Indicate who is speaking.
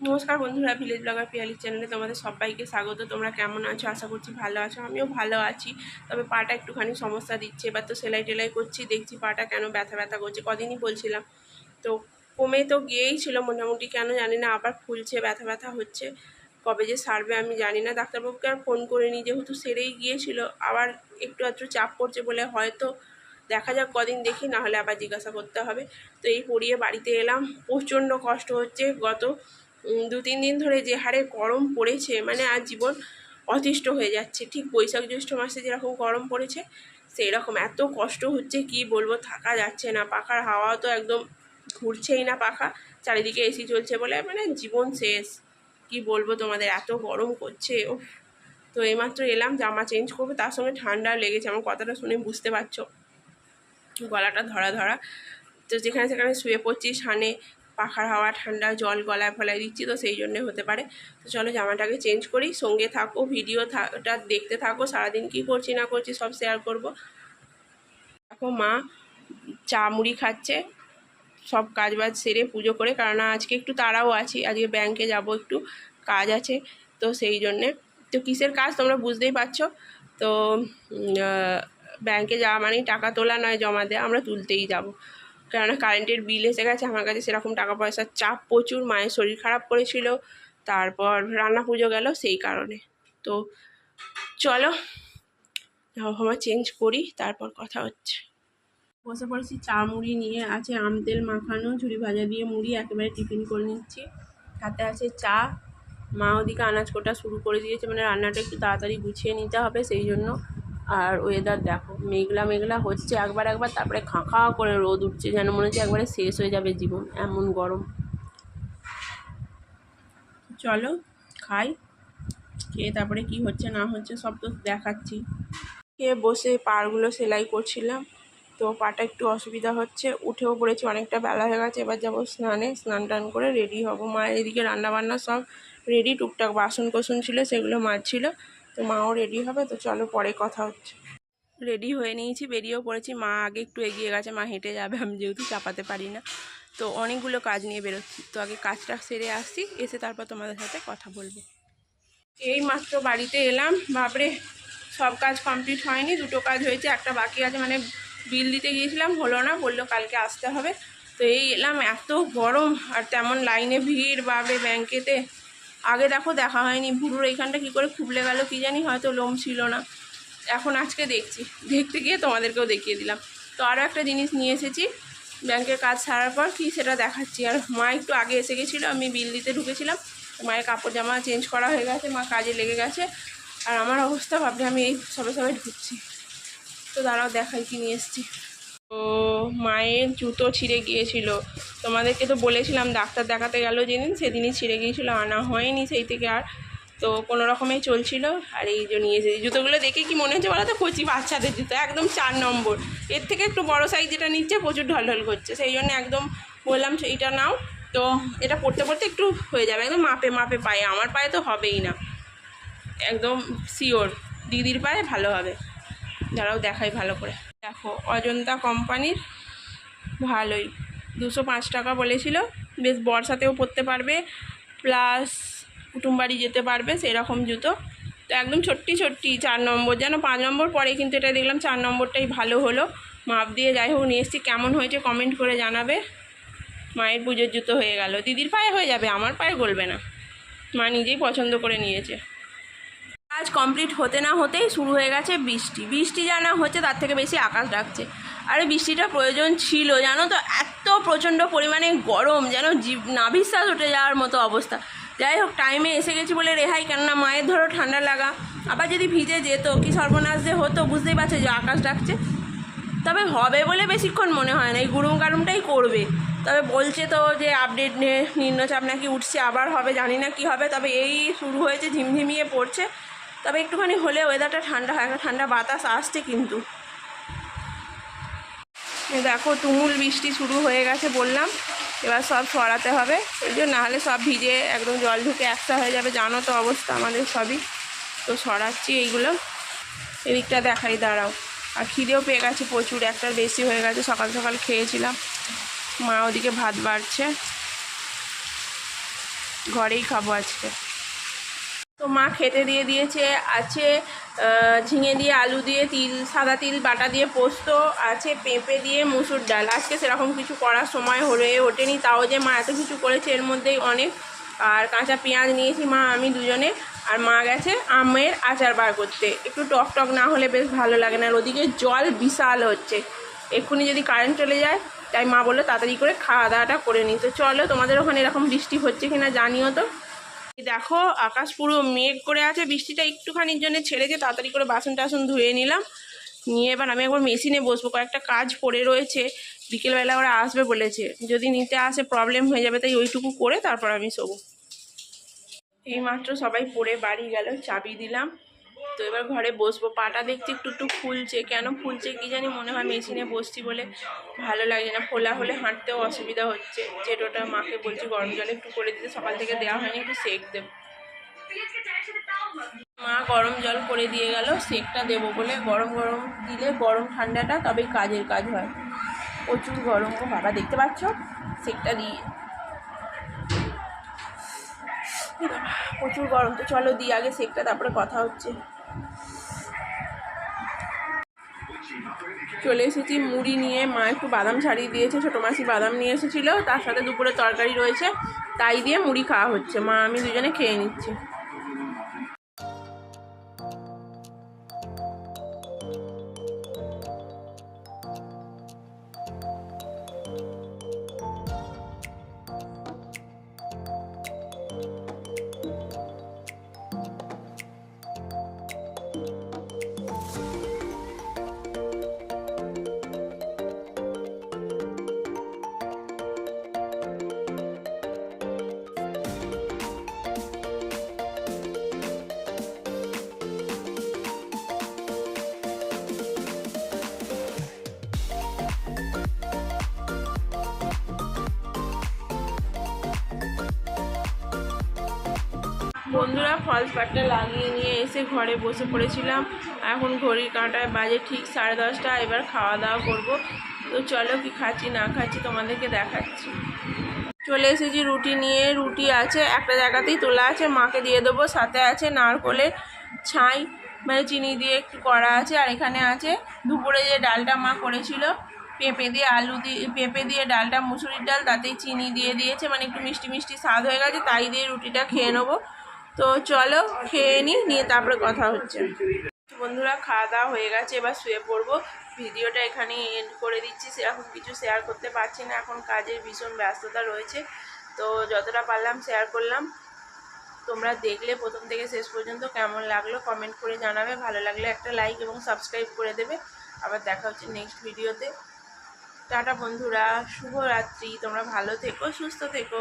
Speaker 1: নমস্কার বন্ধুরা village blogger পিয়ালির চ্যানেলে তোমাদের সবাইকে স্বাগত। তোমরা কেমন আছো? আশা করছি ভালো আছো। আমিও ভালো আছি। তবে পাটা একটুখানি সমস্যা দিচ্ছে। এবার তো সেলাই টেলাই করছি, দেখছি পাটা কেন ব্যথা ব্যথা করছে। কদিনই বলছিলাম। তো কমে তো গিয়েই ছিল মোটামুটি, কেন জানি না, আবার ফুলছে, ব্যথা ব্যথা হচ্ছে। কবে যে সারবে আমি জানি না। ডাক্তারবাবুকে আর ফোন করিনি, যেহেতু সেরেই গিয়েছিল। আবার একটু আধটু চাপ পড়ছে বলে হয়তো দেখা যাক, কদিন দেখি, না হলে আবার জিজ্ঞাসা করতে হবে। তো এই পড়িয়ে বাড়িতে এলাম। প্রচণ্ড কষ্ট হচ্ছে। গত দু তিন দিন ধরে যে হারে গরম পড়েছে মানে আর জীবন অতিষ্ঠ হয়ে যাচ্ছে। ঠিক বৈশাখ জ্যৈষ্ঠ মাসে যেরকম গরম পড়েছে সেই রকম এত কষ্ট হচ্ছে, কি বলব, থাকা যাচ্ছে না। পাখার হাওয়া তো একদম ঘুরছেই না পাখা। চারিদিকে এসি চলছে বলে মানে জীবন শেষ। কি বলব তোমাদের, এত গরম করছে ও তো এইমাত্র এলাম, জামা চেঞ্জ করব, তার সঙ্গে ঠান্ডা লেগেছে। আমার কথাটা শুনে বুঝতে পারছ। গলাটা ধরা ধরা। তো যেখানে সেখানে শুয়ে পড়ছি সানে পাখার হাওয়া, ঠান্ডা, জল গলায় ফলায় দিচ্ছি, তো সেই জন্যে হতে পারে। তো চলো জামাটাকে চেঞ্জ করি, সঙ্গে থাকো ভিডিও টা দেখতে থাকো, সারাদিন কী করছি, না করছি, সব শেয়ার করব। দেখো মা চা মুড়ি খাচ্ছে, সব কাজ বাজ সেরে পুজো করে কারণ আজকে একটু তাড়াও আছি, আজকে ব্যাংকে যাব, একটু কাজ আছে, তো সেই জন্যে। তো কিসের কাজ তোমরা বুঝতেই পারছ? তো ব্যাংকে যাওয়া মানেই টাকা তোলা, নয় জমা দেওয়া আমরা তুলতেই যাব। কেননা কারেন্টের বিল এসে গেছে, আমার কাছে সেরকম টাকা পয়সার চাপ প্রচুর, মায়ের শরীর খারাপ করেছিল, তারপর রান্না পুজো গেল সেই কারণে। তো চলো হাওয়া চেঞ্জ করি, তারপর কথা হচ্ছে। বসে পড়েছি, চা মুড়ি নিয়ে আছে, আম তেল মাখানো, ঝুড়ি ভাজা দিয়ে মুড়ি, একেবারে টিফিন করে নিচ্ছি। সাথে আছে চা, মা ওদিকে আনাজ কোটা শুরু করে দিয়েছে মানে রান্নাটা একটু তাড়াতাড়ি গুছিয়ে নিতে হবে, সেই জন্য আর ওয়েদার দেখো, মেঘলা মেঘলা হচ্ছে, একবার একবার তারপরে খাঁ খাঁ করে রোদ উঠছে, যেন মনে হচ্ছে একবারে শেষ হয়ে যাবে জীবন, এমন গরম। চলো, খাই, খেয়ে তারপরে কি হচ্ছে না হচ্ছে সব তো দেখাচ্ছি। খেয়ে বসে পাড়গুলো সেলাই করছিলাম, তো পাটা একটু অসুবিধা হচ্ছে, উঠেও পড়েছি, অনেকটা বেলা হয়ে গেছে, এবার যাব স্নানে, স্নান টান করে রেডি হব। মায়ের এদিকে রান্নাবান্না সব রেডি, টুকটাক বাসন কোসন ছিল, সেগুলো মাজছিল তো মাও রেডি হবে, তো চলো পরে কথা হচ্ছে। রেডি হয়ে নিয়েছি, বেরিয়েও পড়েছি। মা আগে একটু এগিয়ে গেছে, মা হেঁটে যাবে, আমি যেহেতু চাপাতে পারি না। তো অনেকগুলো কাজ নিয়ে বেরোচ্ছি। তো আগে কাজটা সেরে আসছি এসে তারপর তোমাদের সাথে কথা বলব। এই মাত্র বাড়িতে এলাম। বাপরে, সব কাজ কমপ্লিট হয়নি, দুটো কাজ হয়েছে, একটা বাকি আছে মানে বিল দিতে গিয়েছিলাম, হলো না, বলল কালকে আসতে হবে। তো এই এলাম, এত গরম, আর তেমন লাইনে ভিড় বাবে ব্যাংকেতে আগে দেখো দেখা হয়নি। ভুরুর এইখানটা কী করে খুবলে গেল কি জানি, হয়তো লোম ছিল না। এখন আজকে দেখছি। দেখতে গিয়ে তোমাদেরকেও দেখিয়ে দিলাম। তো আরও একটা জিনিস নিয়ে এসেছি। ব্যাংকের কাজ সারার পর কি সেটা দেখাচ্ছি। আর মা একটু আগে এসে গেছিল, আমি বিল দিতে ঢুকেছিলাম। মায়ের কাপড় জামা চেঞ্জ করা হয়ে গেছে, মা কাজে লেগে গেছে। আর আমার অবস্থা ভাবলে আমি এই সবে সবে ঢুকছি। তো দাঁড়াও দেখাই কি নিয়ে এসেছি। তো মায়ের জুতো ছিঁড়ে গিয়েছিল। তোমাদেরকে তো বলেছিলাম, ডাক্তার দেখাতে গেল যেদিন, সেদিনই ছিঁড়ে গিয়েছিল, আনা হয়নি সেই থেকে আর। তো কোনো রকমেই চলছিল, আর এই যে নিয়ে এসেছি জুতোগুলো দেখে কি মনে হচ্ছে বলো তো কচি বাচ্চাদের জুতো, একদম চার নম্বর। এর থেকে একটু বড় সাইজ যেটা নিচ্ছে, প্রচুর ঢলঢল করছে। সেই জন্য একদম বললাম এইটা নাও। তো এটা পড়তে পড়তে একটু হয়ে যাবে, একদম মাপে মাপে পায়ে। আমার পায়ে তো হবেই না। একদম শিওর দিদির পায়ে ভালো হবে। যারাও দেখাই ভালো করে। দেখো, অজন্তা কোম্পানির ভালোই। দুশো পাঁচ টাকা বলেছিল। বেশ বর্ষাতেও পরতে পারবে, প্লাস কুটুমবাড়ি যেতে পারবে, সেরকম জুতো। তো একদম ছোট্টি ছোট্টি, চার নম্বর। যেন পাঁচ নম্বর পরে কিন্তু এটা দেখলাম চার নম্বরটাই ভালো হলো। মাপ দিয়ে যাই হোক, নিয়ে এসেছি। কেমন হয়েছে কমেন্ট করে জানাবে। মায়ের পুজোর জুতো হয়ে গেল। দিদির পায়ে হয়ে যাবে, আমার পায়ে গলবে না। মা নিজেই পছন্দ করে নিয়েছে। কাজ কমপ্লিট হতে না হতেই শুরু হয়ে গেছে বৃষ্টি। বৃষ্টি যা না হচ্ছে তার থেকে বেশি আকাশ ডাকছে। আরে বৃষ্টিটা প্রয়োজন ছিল, জানো তো? এত প্রচণ্ড পরিমাণে গরম যেন জীব নাভিশ্বাস উঠে যাওয়ার মতো অবস্থা। যাই হোক টাইমে এসে গেছি বলে রেহাই, কেননা মায়ের ধরো ঠান্ডা লাগা। আবার যদি ভিজে যেত, কি সর্বনাশ যে হতো, বুঝতেই পারছে যে আকাশ ডাকছে। তবে হবে বলে বেশিক্ষণ মনে হয় না, এই গুরুম গারুমটাই করবে। তবে বলছে তো যে আপডেট নিম্নচাপ নাকি উঠছে, আবার হবে, জানি না কি হবে। তবে এই শুরু হয়েছে ঝিমঝিমিয়ে পড়ছে। তবে একটুখানি হলে ওয়েদারটা ঠান্ডা হয় একটা ঠান্ডা বাতাস আসছে কিন্তু। দেখো, তুমুল বৃষ্টি শুরু হয়ে গেছে বললাম, এবার সব সরাতে হবে। এই জন্য নাহলে সব ভিজে একদম জল ঢুকে একসা হয়ে যাবে, জানো তো অবস্থা আমাদের সবই। তো সরাচ্ছি এইগুলো। এদিকটা দেখাই, দাঁড়াও। আর খিদেও পেয়ে গেছে প্রচুর একটার বেশি হয়ে গেছে, সকাল সকাল খেয়েছিলাম। মা ওদিকে ভাত বাড়ছে। ঘরেই খাব আজকে। তো মা খেতে দিয়ে দিয়েছে, আছে ঝিঙে দিয়ে আলু দিয়ে তিল, সাদা তিল, বাটা দিয়ে পোস্ত, আছে পেঁপে দিয়ে মুসুর ডাল। আজকে সেরকম কিছু করার সময় হয়ে ওঠেনি, তাও যে মা এত কিছু করেছে এর মধ্যেই অনেক। আর কাঁচা পেঁয়াজ নিয়েছি মা, আমি দুজনে। আর মা গেছে আমের আচার বার করতে। একটু টক টক না হলে বেশ ভালো লাগে না, আর ওদিকে জল বিশাল হচ্ছে। এক্ষুনি যদি কারেন্ট চলে যায়, তাই মা বলল তাড়াতাড়ি করে খাওয়া দাওয়াটা করে নিই। তো চলো, তোমাদের ওখানে এরকম বৃষ্টি হচ্ছে কিনা জানিও তো। দেখো, আকাশ পুরো মেঘ করে আছে, বৃষ্টিটা একটুখানির জন্য ছেড়েছে, তাড়াতাড়ি করে বাসন টাসন ধুয়ে নিলাম। নিয়ে এবার আমি একবার মেশিনে বসবো, কয়েকটা কাজ পড়ে রয়েছে, বিকেলবেলা ওরা আসবে বলেছে। যদি নিতে আসে প্রবলেম হয়ে যাবে, তাই ওইটুকু করে তারপর আমি শোবো। এইমাত্র সবাই পড়ে বাড়ি গেল, চাবি দিলাম। তো এবার ঘরে বসবো। পাটা দেখছি একটু একটু ফুলছে কেন ফুলছে কি জানি মনে হয় মেশিনে বসছি বলে ভালো লাগছে না। ফোলা হলে হাঁটতেও অসুবিধা হচ্ছে। যেটোটা মাকে বলছি, গরম জলে একটু করে দিতে। সকাল থেকে দেওয়া হয়নি, একটু সেক দেব মা গরম জল করে দিয়ে গেল, সেকটা দেবো বলে গরম গরম দিলে গরম ঠান্ডাটা তবে কাজের কাজ হয়। প্রচুর গরম ও বাবা, দেখতে পাচ্ছ? সেকটা দিয়ে। প্রচুর গরম। তো চলো দিয়ে আগে সেকটা, তারপরে কথা হচ্ছে। চলে এসেছি, মুড়ি নিয়ে। মা একটু বাদাম ছাড়িয়ে দিয়েছে, ছোটো মাসি বাদাম নিয়ে এসেছিল। তার সাথে দুপুরে তরকারি রয়েছে, তাই দিয়ে মুড়ি খাওয়া হচ্ছে। মা, আমি দুজনে খেয়ে নিচ্ছি। বন্ধুরা ফলস পাটটা লাগিয়ে নিয়ে এসে ঘরে বসে পড়েছিলাম। এখন ঘড়ির কাঁটায় বাজে ঠিক সাড়ে দশটা, এবার খাওয়া দাওয়া করব। তো চলো কি খাচ্ছি, না খাচ্ছি তোমাদেরকে দেখাচ্ছি। চলে এসেছি রুটি নিয়ে, রুটি আছে একটা জায়গাতেই তোলা আছে, মাকে দিয়ে দেবো, সাথে আছে নারকলের ছাই মানে চিনি দিয়ে একটু করা আছে, আর এখানে আছে দুপুরে যে ডালটা মা করেছিল, পেঁপে দিয়ে আলু দিয়ে, পেঁপে দিয়ে ডালটা, মুসুরির ডাল, তাতেই চিনি দিয়ে দিয়েছে মানে একটু মিষ্টি মিষ্টি স্বাদ হয়ে গেছে, তাই দিয়ে রুটিটা খেয়ে নেব। তো চলো খেয়ে নিই, নিয়ে তারপরে কথা হচ্ছে। বন্ধুরা, খাওয়া দাওয়া হয়ে গেছে, এবার শুয়ে পড়ব। ভিডিওটা এখানে এন্ড করে দিচ্ছি। সেরকম কিছু শেয়ার করতে পারছি না, এখন কাজের ভীষণ ব্যস্ততা রয়েছে। তো যতটা পারলাম শেয়ার করলাম। তোমরা দেখলে প্রথম থেকে শেষ পর্যন্ত কেমন লাগল কমেন্ট করে জানাবে। ভালো লাগলে একটা লাইক এবং সাবস্ক্রাইব করে দেবে। আবার দেখা হচ্ছে নেক্সট ভিডিওতে টাটা বন্ধুরা, শুভরাত্রি। তোমরা ভালো থেকো, সুস্থ থেকো।